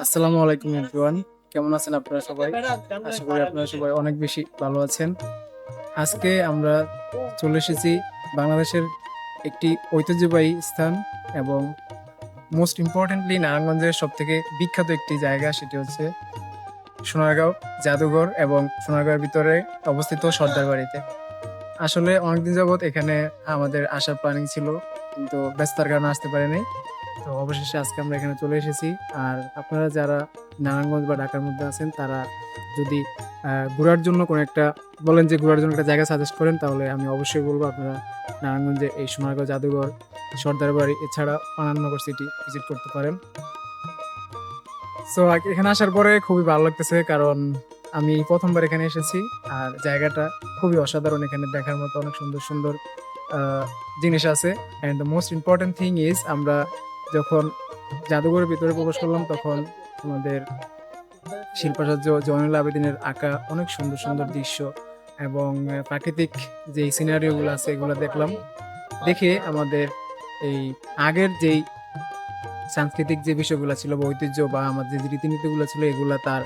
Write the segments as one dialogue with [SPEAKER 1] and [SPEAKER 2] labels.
[SPEAKER 1] আসসালামু আলাইকুম এভরিওয়ান কেমন আছেন আপনারা সবাই? আশা করি আপনারা সবাই অনেক বেশি ভালো আছেন। আজকে আমরা চলে এসেছি বাংলাদেশের একটি ঐতিহ্যবাহী স্থান এবং মোস্ট ইম্পর্টেন্টলি নারায়ণগঞ্জের সব থেকে বিখ্যাত একটি জায়গা সেটি হচ্ছে সোনারগাঁও জাদুঘর এবং সোনারগাঁওয়ের ভিতরে অবস্থিত সর্দার বাড়িতে। আসলে অনেকদিন যাবৎ এখানে আমাদের আসার প্ল্যানিং ছিল, কিন্তু ব্যস্ততার কারণে আসতে পারিনি। তো অবশেষে আজকে আমরা এখানে চলে এসেছি। আর আপনারা যারা নারায়ণগঞ্জ বা ঢাকার মধ্যে আছেন, তারা যদি ঘোরার জন্য কোনো একটা, বলেন যে ঘোরার জন্য একটা জায়গা সাজেস্ট করেন, তাহলে আমি অবশ্যই বলব আপনারা নারায়ণগঞ্জে এই সোনারগাঁও জাদুঘর সর্দার বাড়ি এছাড়া পানাননগর সিটি ভিজিট করতে পারেন। সো এখানে আসার পরে খুবই ভালো লাগতেছে, কারণ আমি প্রথমবার এখানে এসেছি, আর জায়গাটা খুবই অসাধারণ। এখানে দেখার মতো অনেক সুন্দর সুন্দর জিনিস আছে। And the most important thing is আমরা যখন জাদুঘরের ভিতরে প্রবেশ করলাম, তখন আমাদের শিল্পাচার্য জয়নুল আবেদিনের আঁকা অনেক সুন্দর সুন্দর দৃশ্য এবং প্রাকৃতিক যে সিনারিওগুলো আছে এগুলো দেখলাম। দেখে আমাদের এই আগের যেই সাংস্কৃতিক যে বিষয়গুলো ছিল বা ঐতিহ্য বা আমাদের যে রীতিনীতিগুলো ছিল, এগুলো তার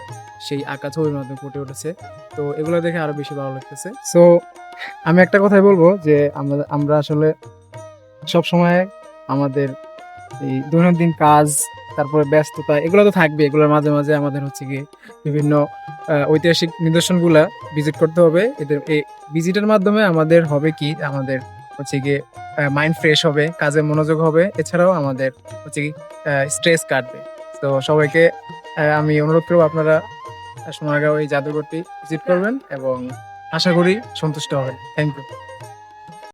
[SPEAKER 1] সেই আঁকা ছবির মাধ্যমে ফুটে উঠেছে। তো এগুলো দেখে আরও বেশি ভালো লাগতেছে। সো আমি একটা কথাই বলব যে আমরা আমরা আসলে সব সময় আমাদের এই দৈনন্দিন কাজ, তারপরে ব্যস্ততা, এগুলো তো থাকবে। এগুলোর মাঝে মাঝে আমাদের হচ্ছে গিয়ে বিভিন্ন ঐতিহাসিক নিদর্শনগুলা ভিজিট করতে হবে। এদের এই ভিজিটের মাধ্যমে আমাদের হবে কি? আমাদের হচ্ছে গিয়ে মাইন্ড ফ্রেশ হবে, কাজে মনোযোগ হবে। এছাড়াও আমাদের হচ্ছে কি স্ট্রেস কাটবে। তো সবাইকে আমি অনুরোধ করব আপনারা সোনারগাঁও এই জাদুঘরটি ভিজিট করবেন এবং আশা করি সন্তুষ্ট হবেন। Thank you